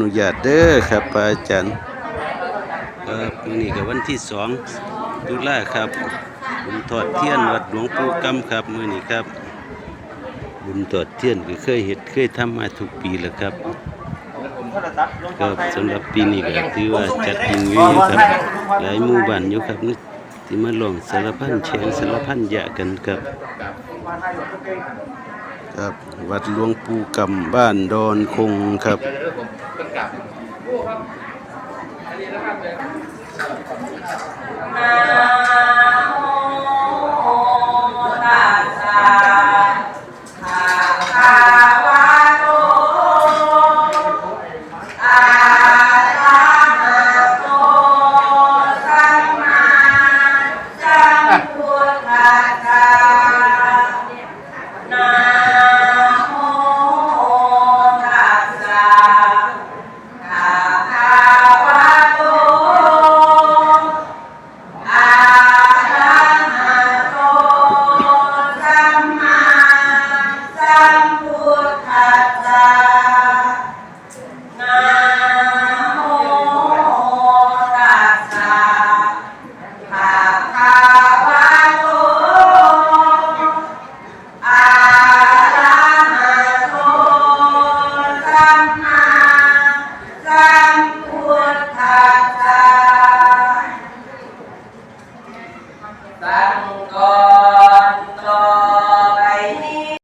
นุญาตเด้อครับอาจารย์ครับมื้อนี้ก็วันที่สองตุลาครับบุญทอดเทียนวัดหลวงปู่กำครับมื้อนี้ครับ บุญทอดเทียนก็เคยเฮ็ดเคยทำมาทุกปีแล้วครับก็สำหรับปีนี้ก็ถือว่าจัดยิ่งใหญ่อยู่ครับหลายหมู่บ้านอยู่ครับนี่ที่มาลองสารพันแฉงสารพันยะกันครับ ครับ วัดหลวงปู่กำบ้านดอนคงครับนะ ضالون